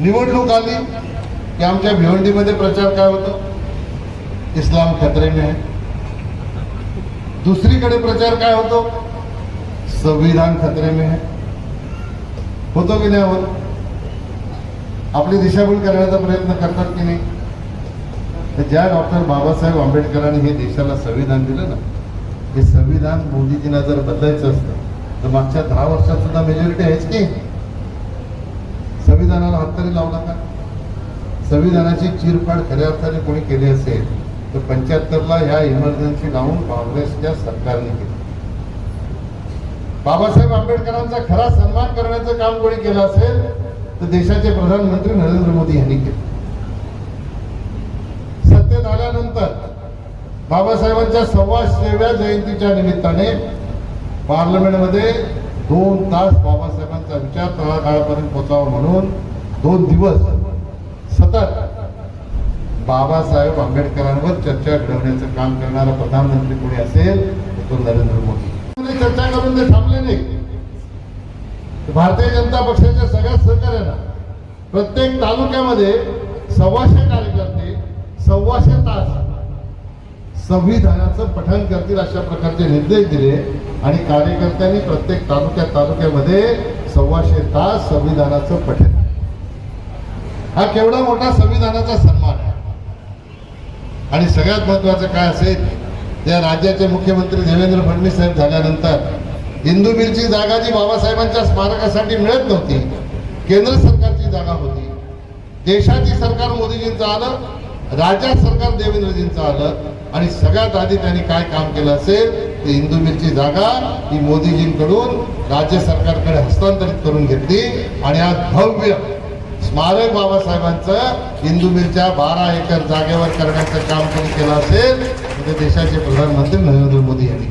निवडणूक आली की आमच्या भिवंडीमध्ये प्रचार काय होतो? इस्लाम खतरे में है. दुसरीकडे प्रचार काय होतो? संविधान खतरे में है. होतो की नाही होत? आपली दिशाभूल करण्याचा प्रयत्न करतात की नाही? तर ज्या डॉक्टर बाबासाहेब आंबेडकरांनी हे देशाला संविधान दिलं ना हे संविधान मोदीजींना जर बदलायचं असतं तर मागच्या दहा वर्षात सुद्धा मेजॉरिटी आहेच की? संविधानाला हातरी लावला का संविधानाची चिरफाड खऱ्या अर्थाने कोणी केली असेल तर पंच्याहत्तरला ह्या इमर्जन्सी लावून काँग्रेसच्या सरकारने केली. बाबासाहेब आंबेडकरांचा खरा सन्मान करण्याचं काम कोणी केलं असेल तर देशाचे प्रधानमंत्री नरेंद्र मोदी यांनी केलं. सत्तेत आल्यानंतर बाबासाहेबांच्या सव्वाशेव्या जयंतीच्या निमित्ताने पार्लमेंटमध्ये दोन तास बाबासाहेबांचा विचार तळागाळापर्यंत पोचावा म्हणून दोन दिवस सतत बाबासाहेब आंबेडकरांवर चर्चा घडवण्याचं काम करणारा प्रधानमंत्री कोणी असेल तो नरेंद्र मोदी. चर्चा करून ते थांबले नाही. भारतीय जनता पक्षाच्या सगळ्या सहकार्यानं प्रत्येक तालुक्यामध्ये सव्वाशे कार्यकर्ते सव्वाशे तास संविधानाचं पठण करतील अशा प्रकारचे निर्देश दिले आणि कार्यकर्त्यांनी प्रत्येक तालुक्या तालुक्यामध्ये सव्वाशे तास संविधानाचं पठण हा केवढा मोठा संविधानाचा सन्मान आहे. आणि सगळ्यात महत्वाचं काय असेल या राज्याचे मुख्यमंत्री देवेंद्र फडणवीस साहेब झाल्यानंतर इंदू मिलची जागा जी बाबासाहेबांच्या स्मारकासाठी मिळत नव्हती केंद्र सरकारची जागा होती. देशाची सरकार मोदीजींचं आलं राज्यात सरकार देवेंद्रजींचं आलं आणि सगळ्यात आधी त्यांनी काय काम केलं असेल ते इंदू मिलची जागा ही मोदीजींकडून राज्य सरकारकडे हस्तांतरित करून घेतली. आणि आज भव्य स्मारक बाबासाहेबांचं इंदू मिलच्या बारा एकर जागेवर करण्याचं काम कोणी केलं असेल तर ते देशाचे प्रधानमंत्री नरेंद्र मोदी यांनी.